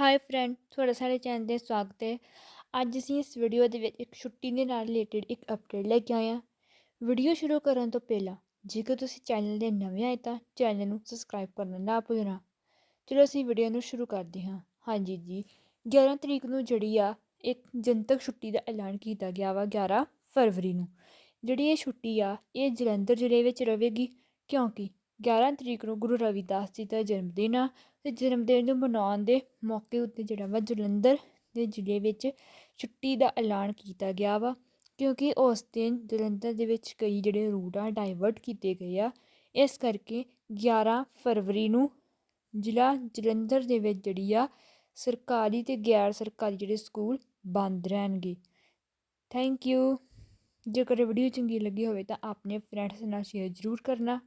High friend ਤੁਹਾਡਾ ਸਾਡੇ channel 'ਤੇ ਸਵਾਗਤ ਹੈ। ਅੱਜ ਅਸੀਂ ਇਸ ਵੀਡੀਓ ਦੇ ਵਿੱਚ ਇੱਕ ਛੁੱਟੀ ਦੇ ਨਾਲ ਰਿਲੇਟਡ ਇੱਕ ਅਪਡੇਟ ਲੈ ਕੇ ਆਏ ਹਾਂ। ਵੀਡੀਓ ਸ਼ੁਰੂ ਕਰਨ ਤੋਂ ਪਹਿਲਾਂ, ਜੇਕਰ ਤੁਸੀਂ ਚੈਨਲ ਦੇ ਨਵੇਂ ਆਏ ਤਾਂ ਚੈਨਲ ਨੂੰ ਸਬਸਕ੍ਰਾਈਬ ਕਰਨਾ ਨਾ ਭੁੱਲਣਾ। ਚਲੋ ਅਸੀਂ ਵੀਡੀਓ ਨੂੰ ਸ਼ੁਰੂ ਕਰਦੇ ਹਾਂ। ਹਾਂਜੀ ਜੀ 11 ਤਰੀਕ ਨੂੰ ਜਿਹੜੀ ਆ, ਇੱਕ ਜਨਤਕ ਛੁੱਟੀ ਦਾ ਐਲਾਨ ਕੀਤਾ ਗਿਆ ਵਾ 11 ਫਰਵਰੀ ਨੂੰ। ਜਿਹੜੀ ਇਹ ਛੁੱਟੀ ਆ, ਇਹ ਜਲੰਧਰ ਜ਼ਿਲ੍ਹੇ ਵਿੱਚ ਰਹੇਗੀ। ਕਿਉਂਕਿ 11 ਤਰੀਕ ਨੂੰ ਗੁਰੂ ਰਵਿਦਾਸ ਜੀ ਦਾ ਜਨਮ ਦਿਨ ਆ ਅਤੇ ਜਨਮ ਦਿਨ ਨੂੰ ਮਨਾਉਣ ਦੇ ਮੌਕੇ ਉੱਤੇ ਜਿਹੜਾ ਵਾ ਜਲੰਧਰ ਦੇ ਜ਼ਿਲ੍ਹੇ ਵਿੱਚ ਛੁੱਟੀ ਦਾ ਐਲਾਨ ਕੀਤਾ ਗਿਆ ਵਾ, ਕਿਉਂਕਿ ਉਸ ਦਿਨ ਜਲੰਧਰ ਦੇ ਵਿੱਚ ਕਈ ਜਿਹੜੇ ਰੂਟ ਆ ਡਾਈਵਰਟ ਕੀਤੇ ਗਏ ਆ, ਇਸ ਕਰਕੇ 11 ਫਰਵਰੀ ਨੂੰ ਜ਼ਿਲ੍ਹਾ ਜਲੰਧਰ ਦੇ ਵਿੱਚ ਜਿਹੜੀ ਆ ਸਰਕਾਰੀ ਤੇ ਗੈਰ ਸਰਕਾਰੀ ਜਿਹੜੇ ਸਕੂਲ ਬੰਦ ਰਹਿਣਗੇ। ਥੈਂਕ ਯੂ ਜੇਕਰ ਵੀਡੀਓ ਚੰਗੀ ਲੱਗੀ ਹੋਵੇ ਤਾਂ ਆਪਣੇ ਫਰੈਂਡਸ ਨਾਲ ਸ਼ੇਅਰ ਜ਼ਰੂਰ ਕਰਨਾ।